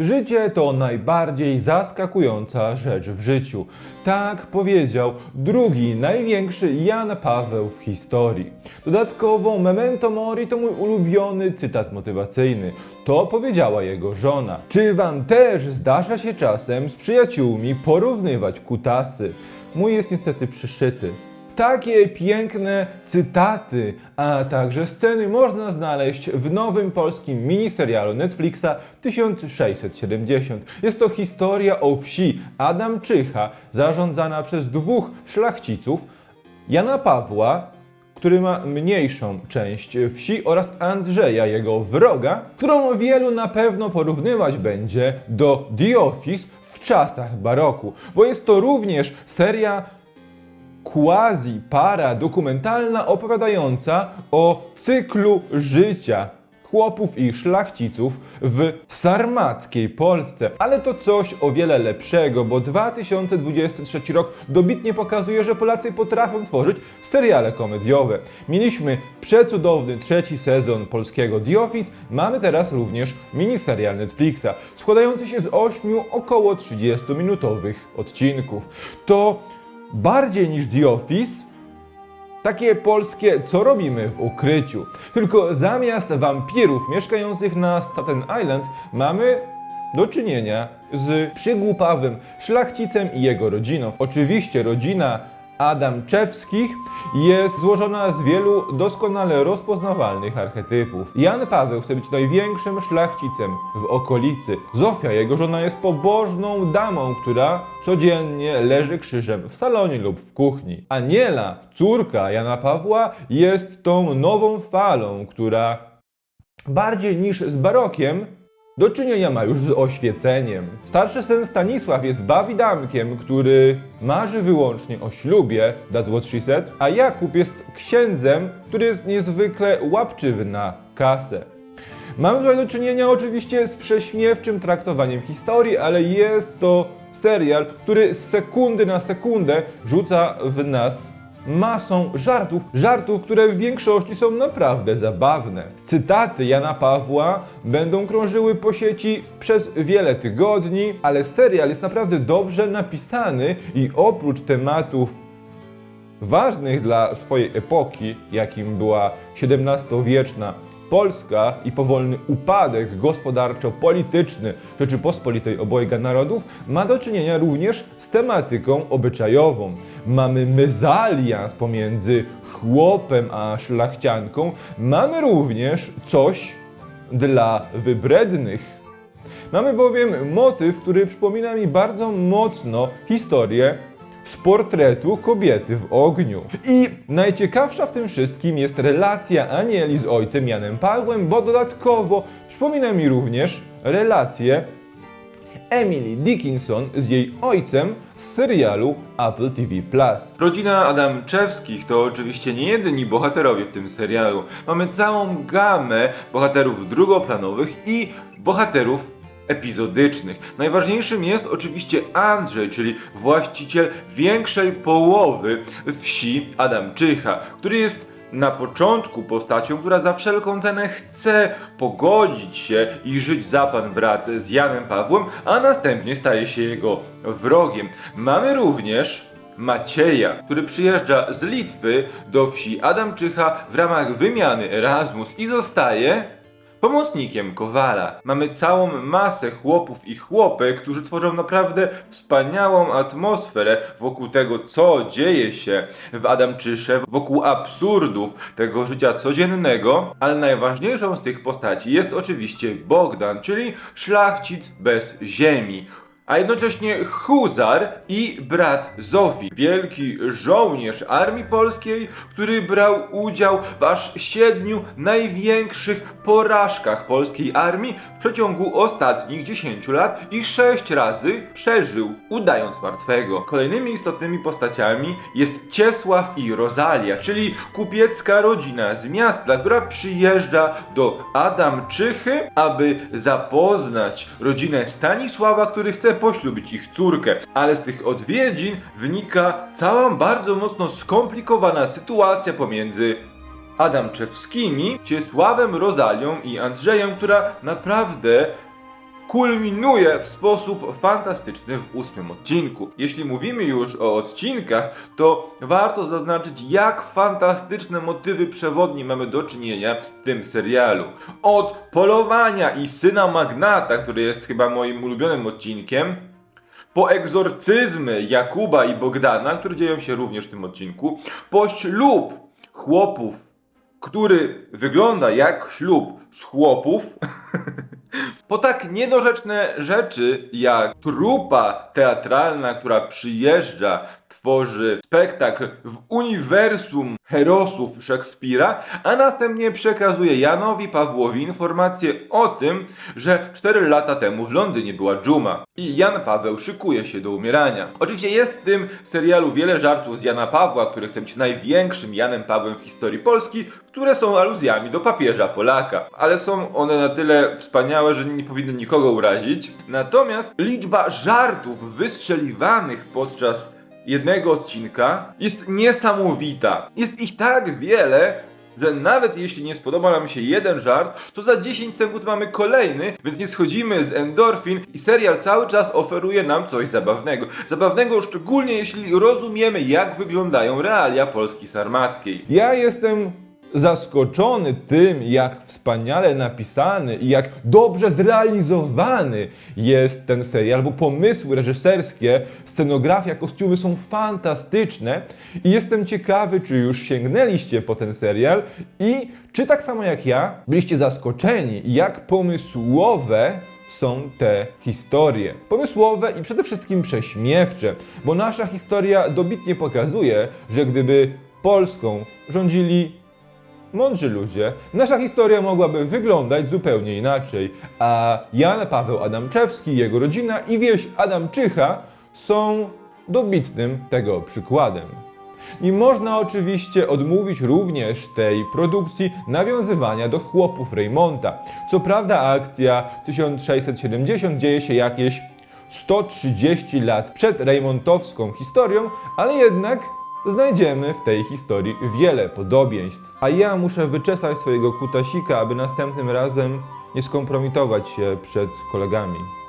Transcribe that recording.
Życie to najbardziej zaskakująca rzecz w życiu. Tak powiedział drugi największy Jan Paweł w historii. Dodatkowo memento mori to mój ulubiony cytat motywacyjny. To powiedziała jego żona. Czy wam też zdarza się czasem z przyjaciółmi porównywać kutasy? Mój jest niestety przyszyty. Takie piękne cytaty, a także sceny można znaleźć w nowym polskim miniserialu Netflixa 1670. Jest to historia o wsi Adamczycha, zarządzana przez dwóch szlachciców, Jana Pawła, który ma mniejszą część wsi, oraz Andrzeja, jego wroga, którą wielu na pewno porównywać będzie do The Office w czasach baroku, bo jest to również seria quasi para dokumentalna opowiadająca o cyklu życia chłopów i szlachciców w sarmackiej Polsce. Ale to coś o wiele lepszego, bo 2023 rok dobitnie pokazuje, że Polacy potrafią tworzyć seriale komediowe. Mieliśmy przecudowny trzeci sezon polskiego The Office, mamy teraz również miniserial Netflixa, składający się z ośmiu około 30-minutowych odcinków. To bardziej niż The Office, takie polskie co robimy w ukryciu. Tylko zamiast wampirów mieszkających na Staten Island mamy do czynienia z przygłupawym szlachcicem i jego rodziną. Oczywiście rodzina Adamczewskich jest złożona z wielu doskonale rozpoznawalnych archetypów. Jan Paweł chce być największym szlachcicem w okolicy. Zofia, jego żona, jest pobożną damą, która codziennie leży krzyżem w salonie lub w kuchni. Aniela, córka Jana Pawła, jest tą nową falą, która bardziej niż z barokiem do czynienia ma już z oświeceniem. Starszy syn Stanisław jest bawidamkiem, który marzy wyłącznie o ślubie, that's what she said, a Jakub jest księdzem, który jest niezwykle łapczywy na kasę. Mamy tutaj do czynienia oczywiście z prześmiewczym traktowaniem historii, ale jest to serial, który z sekundy na sekundę rzuca w nas masą żartów, żartów, które w większości są naprawdę zabawne. Cytaty Jana Pawła będą krążyły po sieci przez wiele tygodni, ale serial jest naprawdę dobrze napisany i oprócz tematów ważnych dla swojej epoki, jakim była XVII-wieczna Polska i powolny upadek gospodarczo-polityczny Rzeczypospolitej obojga narodów, ma do czynienia również z tematyką obyczajową. Mamy mezalians pomiędzy chłopem a szlachcianką, mamy również coś dla wybrednych. Mamy bowiem motyw, który przypomina mi bardzo mocno historię z portretu kobiety w ogniu. I najciekawsza w tym wszystkim jest relacja Anieli z ojcem Janem Pawłem, bo dodatkowo przypomina mi również relację Emily Dickinson z jej ojcem z serialu Apple TV+. Rodzina Adamczewskich to oczywiście nie jedyni bohaterowie w tym serialu. Mamy całą gamę bohaterów drugoplanowych i bohaterów epizodycznych. Najważniejszym jest oczywiście Andrzej, czyli właściciel większej połowy wsi Adamczycha, który jest na początku postacią, która za wszelką cenę chce pogodzić się i żyć za pan brat z Janem Pawłem, a następnie staje się jego wrogiem. Mamy również Macieja, który przyjeżdża z Litwy do wsi Adamczycha w ramach wymiany Erasmus i zostaje pomocnikiem Kowala. Mamy całą masę chłopów i chłopek, którzy tworzą naprawdę wspaniałą atmosferę wokół tego, co dzieje się w Adamczysze, wokół absurdów tego życia codziennego, ale najważniejszą z tych postaci jest oczywiście Bogdan, czyli szlachcic bez ziemi a jednocześnie huzar i brat Zofii, wielki żołnierz armii polskiej, który brał udział w aż siedmiu największych porażkach polskiej armii w przeciągu ostatnich 10 lat i sześć razy przeżył, udając martwego. Kolejnymi istotnymi postaciami jest Ciesław i Rozalia, czyli kupiecka rodzina z miasta, która przyjeżdża do Adamczychy, aby zapoznać rodzinę Stanisława, który chce poślubić ich córkę. Ale z tych odwiedzin wynika cała bardzo mocno skomplikowana sytuacja pomiędzy Adamczewskimi, Ciesławem, Rozalią i Andrzejem, która naprawdę kulminuje w sposób fantastyczny w ósmym odcinku. Jeśli mówimy już o odcinkach, to warto zaznaczyć, jak fantastyczne motywy przewodnie mamy do czynienia w tym serialu. Od polowania i syna magnata, który jest chyba moim ulubionym odcinkiem, po egzorcyzmy Jakuba i Bogdana, które dzieją się również w tym odcinku, po ślub chłopów, który wygląda jak ślub z chłopów, po tak niedorzeczne rzeczy jak trupa teatralna, która przyjeżdża, tworzy spektakl w uniwersum herosów Szekspira, a następnie przekazuje Janowi Pawłowi informację o tym, że 4 lata temu w Londynie była dżuma i Jan Paweł szykuje się do umierania. Oczywiście jest w tym serialu wiele żartów z Jana Pawła, który chce być największym Janem Pawłem w historii Polski, które są aluzjami do papieża Polaka. Ale są one na tyle wspaniałe, że nie powinny nikogo urazić. Natomiast liczba żartów wystrzeliwanych podczas jednego odcinka jest niesamowita. Jest ich tak wiele, że nawet jeśli nie spodoba nam się jeden żart, to za 10 sekund mamy kolejny, więc nie schodzimy z endorfin i serial cały czas oferuje nam coś zabawnego. Zabawnego szczególnie jeśli rozumiemy jak wyglądają realia Polski sarmackiej. Ja jestem zaskoczony tym, jak wspaniale napisany i jak dobrze zrealizowany jest ten serial, bo pomysły reżyserskie, scenografia, kostiumy są fantastyczne i jestem ciekawy, czy już sięgnęliście po ten serial i czy tak samo jak ja byliście zaskoczeni, jak pomysłowe są te historie. Pomysłowe i przede wszystkim prześmiewcze, bo nasza historia dobitnie pokazuje, że gdyby Polską rządzili mądrzy ludzie, nasza historia mogłaby wyglądać zupełnie inaczej, a Jan Paweł Adamczewski, jego rodzina i wieś Adamczycha są dobitnym tego przykładem. Nie można oczywiście odmówić również tej produkcji nawiązywania do chłopów Reymonta. Co prawda akcja 1670 dzieje się jakieś 130 lat przed Reymontowską historią, ale jednak znajdziemy w tej historii wiele podobieństw. A ja muszę wyczesać swojego kutasika, aby następnym razem nie skompromitować się przed kolegami.